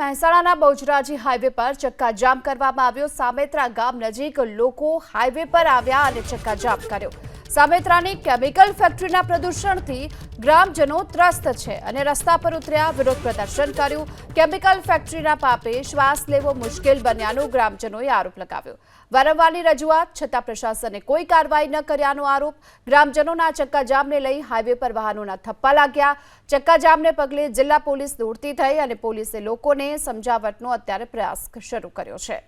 મહેસાણાના બહુચરાજી હાઈવે પર ચક્કાજામ કરવામાં આવ્યો. સામેત્રા ગામ નજીક લોકો હાઈવે પર આવ્યા અને ચક્કાજામ કર્યો. સામેત્રાની કેમિકલ ફેક્ટરીના પ્રદૂષણથી ગ્રામજનો ત્રસ્ત છે અને રસ્તા પર ઉતર્યા વિરોધ પ્રદર્શન કર્યું. કેમિકલ ફેક્ટરીના પાપે શ્વાસ લેવો મુશ્કેલ બન્યાનો ગ્રામજનોએ આરોપ લગાવ્યો. વારંવારની રજૂઆત છતાં પ્રશાસને કોઈ કાર્યવાહી ન કર્યાનો આરોપ. ગ્રામજનોના ચક્કાજામને લઈ હાઈવે પર વાહનોના થપ્પા લાગ્યા. ચક્કાજામને પગલે જિલ્લા પોલીસ દોડતી થઈ અને પોલીસે લોકોને સમજાવટનો અત્યારે પ્રયાસ શરૂ કર્યો છે.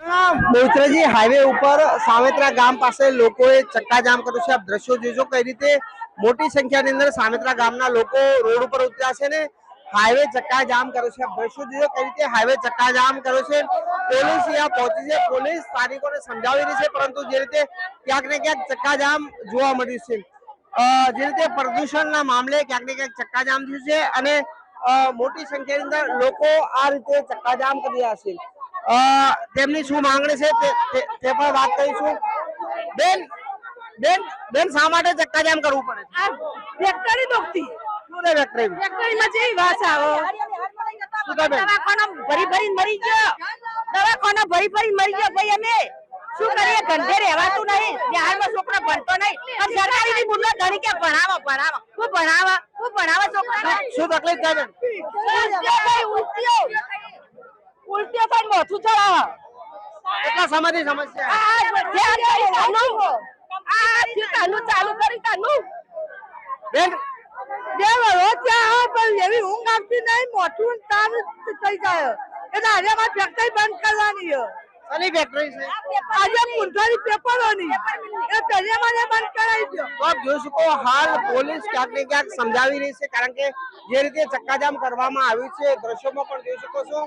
બોચરાજી હાઈવે ઉપર સામેત્રા ગામ પાસે લોકોએ ચક્કાજામ કર્યું છે. આપ દ્રશ્યો જોજો કઈ રીતે મોટી સંખ્યાની અંદર સામેત્રા ગામના લોકો રોડ ઉપર ઉતર્યા છે ને હાઈવે ચક્કાજામ કર્યો છે. આપ દ્રશ્યો જોજો કઈ રીતે હાઈવે ચક્કાજામ કર્યો છે. પોલીસ અહીંયા પહોંચી છે. પોલીસ સ્થાનિકોને સમજાવી રહી છે, પરંતુ જે રીતે ક્યાંક ને ક્યાંક ચક્કાજામ જોવા મળ્યું છે. જે રીતે પ્રદૂષણના મામલે ક્યાંક ને ક્યાંક ચક્કાજામ થયું છે અને મોટી સંખ્યાની અંદર લોકો આ રીતે ચક્કાજામ કરી રહ્યા છે. તેમની શું માંગણી છે તે પણ વાત કરીશું. બેન બેન બેન શા માટે ચક્કાજામ કરવું પડે આ ફેક્ટરી દોખતી. શું ને ફેક્ટરી ફેક્ટરીમાં જેવી વાસ આવે. શું કહે બેન દવાખાના ભરી ભરી મરી ગયો. દવાખાના ભરી ભરી મરી ગયો. ભાઈ અમે શું કરીએ? ધંધે રહેવાતું નહીં. બિહારમાં છોકરો ભણતો નહીં. અને સરકારી ની મુલ્લો ધણી કે ભણાવો ભણાવો. હું ભણાવા? હું ભણાવા છોકરા શું તકલીફ થાય બેન થાય મોથું ચડાવે કેટલા સમયથી સમસ્યા. આ ધ્યાન કરી કાનું આ થયું કાનું ચાલુ કરી કાનું બેન. બે વરો ત્યાં પણ એવી ઊંઘ આવતી નહીં મોટું ને થઈ જાય. એટલે આજે મારે ફેક્ટરી બંધ કરવાની છે. શની ફેક્ટરી છે? આજે મુંઠાની પેપરોની. એ પહેલે મને બંધ કરાવી દો તો આપ જોઈ શકો હાલ પોલીસ ક્યાંક ને ક્યાંક સમજાવી રહી છે કારણ કે જે રીતે ચક્કાજામ કરવામાં આવ્યું છે દ્રશ્યોમાં પણ જોઈ શકો છો.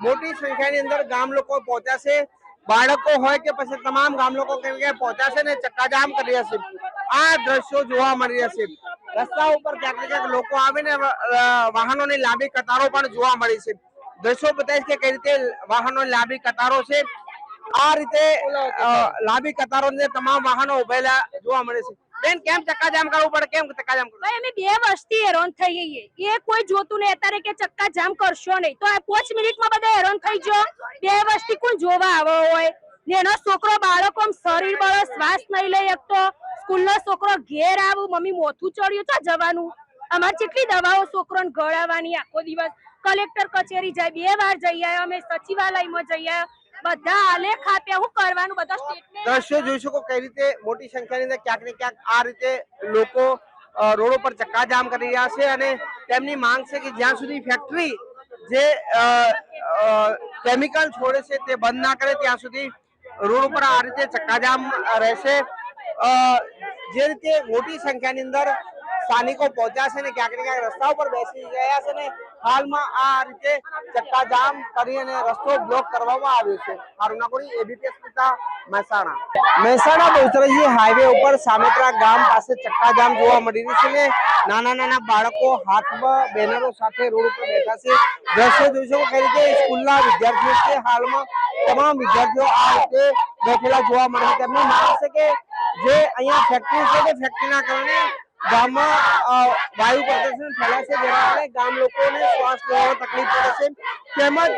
મોટી સંખ્યાની અંદર ગામ લોકો પહોંચ્યા બાળકો હોય કે પછી તમામ ગામ લોકો પહોંચ્યા છે ને ચક્કાજામ કરી રહ્યા આ દ્રશ્યો જોવા મળી રહ્યા છે. રસ્તા ઉપર ક્યાંક ને ક્યાંક લોકો આવીને વાહનોની લાંબી કતારો પણ જોવા મળી છે. દ્રશ્યો બતાવે કે કઈ રીતે વાહનોની લાંબી કતારો છે. આ રીતે લાંબી કતારો તમામ વાહનો ઉભેલા જોવા મળે છે. બેન, કેમ ચક્કાજામ કરવું પડે? કેમ ચક્કાજામ કરવું? અમે બે વર્ષથી હેરાન થઈ ગઈએ. એ કોઈ જોતું નહીં. અત્યારે કે ચક્કા જામ કરશો નહીં. તો આ પાંચ મિનિટમાં બધા હેરાન થઈ ગયો બે વર્ષથી કોણ જોવા આવો હોય? એનો છોકરો બાળકો શરીર બળો, શ્વાસ નહીં લઈ શકતો. સ્કૂલનો છોકરો ઘેર આવું. મમ્મી મોથું ચડ્યું. તો જવાનું? અમારે કેટલી દવાઓ છોકરોને ગળાવાની આખો દિવસ? કલેક્ટર કચેરી જાય. બે વાર જઈ આવ્યા. અમે સચિવાલયમાં જઈ આવ્યા. બધા આલેખ આપ્યા હું કરવાનું બધા દ્રશ્યો જોઈ શકો કઈ રીતે મોટી સંખ્યાની અંદર ક્યાંક ને ક્યાંક આ રીતે લોકો રોડ ઉપર ચક્કાજામ કરી રહ્યા છે અને તેમની માંગ છે કે જ્યાં સુધી ફેક્ટરી જે કેમિકલ છોડે છે તે બંધ ના કરે ત્યાં સુધી રોડ ઉપર આ રીતે ચક્કાજામ રહેશે. જે રીતે મોટી સંખ્યાની અંદર સ્થાનિકો પહોંચ્યા છે ને ક્યાંક ને ક્યાંક રસ્તા ઉપર બેસી ગયા છે ને હાલમાં આ રીતે ચક્કાજામ કરી અને રસ્તો બ્લોક કરવામાં આવ્યો છે. મારું નામ કોની? એબીપી અસ્મિતા મહેસાણા. મહેસાણા બહુચરાજી હાઈવે ઉપર સામેત્રા ગામ પાસે ચક્કાજામ જોવા મળી રહ્યું છે ને નાના નાના બાળકો હાથમાં બેનરો સાથે રોડ ઉપર બેઠા છે. દ્રશ્ય જોઈ શકો કઈ રીતે? સ્કૂલના વિદ્યાર્થીઓ છે, હાલમાં તમામ વિદ્યાર્થીઓ આ રીતે બેઠેલા જોવા મળે છે. તેમનું માંગ છે કે જે અહીંયા ફેક્ટરી છે તે ફેક્ટરીના કારણે ગામમાં વાયુ પ્રદૂષણ ફેલાય છે જેના કારણે ગામ લોકોને શ્વાસ લેવામાં તકલીફ પડે છે. તેમજ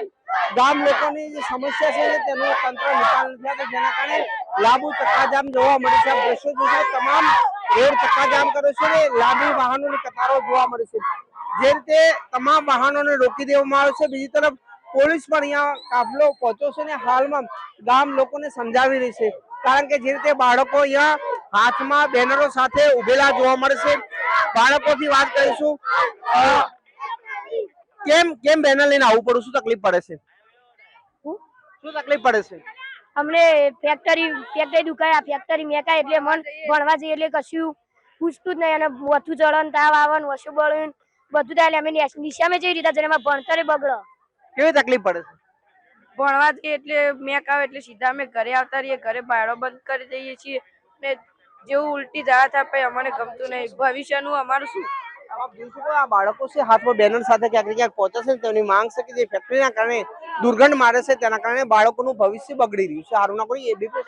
ગામ લોકોની જે સમસ્યા છે તેનો તંત્ર નિકાલ નથી આવતો, જેના કારણે લાંબુ ચક્કાજામ જોવા મળે છે. દ્રશ્યો જોઈને તમામ રોડ ચક્કાજામ કર્યો છે ને, લાંબી વાહનોની કતારો જોવા મળે છે. જે રીતે તમામ વાહનોને રોકી દેવામાં આવે છે. બીજી તરફ પોલીસ પણ અહીંયા કાફલો પહોંચ્યો છે ને, હાલમાં ગામ લોકોને સમજાવી રહી છે. કારણ કે જે રીતે બાળકો અહીંયા હાથમાં બેનરો સાથે ઉભેલા જોવા મળશે. બાળકોથી વાત કરીશું. કેમ કેમ બેનર લઈને આવવું પડું? શું તકલીફ પડે છે? શું તકલીફ પડે છે? અમને ફેક્ટરી ફેક્ટરી દુકાય ફેક્ટરી મેકાય એટલે મન ભણવા જઈએ એટલે કશું પૂછતું જ નહીં. અને મોથું ચડન તાવ આવન વસુ બળન બધું થાય એટલે અમે નિશામે જઈ રીતે જેને ભણતરે બગડો. કેવી તકલીફ પડે છે? ભણવા જઈએ એટલે મેક આવે એટલે સીધા અમે ઘરે આવતા રહીએ. ઘરે બાળો બંધ કરી દઈએ છીએ. ને જેવું ઉલટી જવા થાય અમને ગમતું નહીં. ભવિષ્યનું અમારું શું? આ બાળકો છે હાથમાં બેનર સાથે ક્યાંક ક્યાંક પહોંચે છે તેની માંગ છે કે જે ફેક્ટરીના કારણે દુર્ગંધ મારે છે, તેના કારણે બાળકોનું ભવિષ્ય બગડી રહ્યું છે. હારું ના કોઈ એબીપી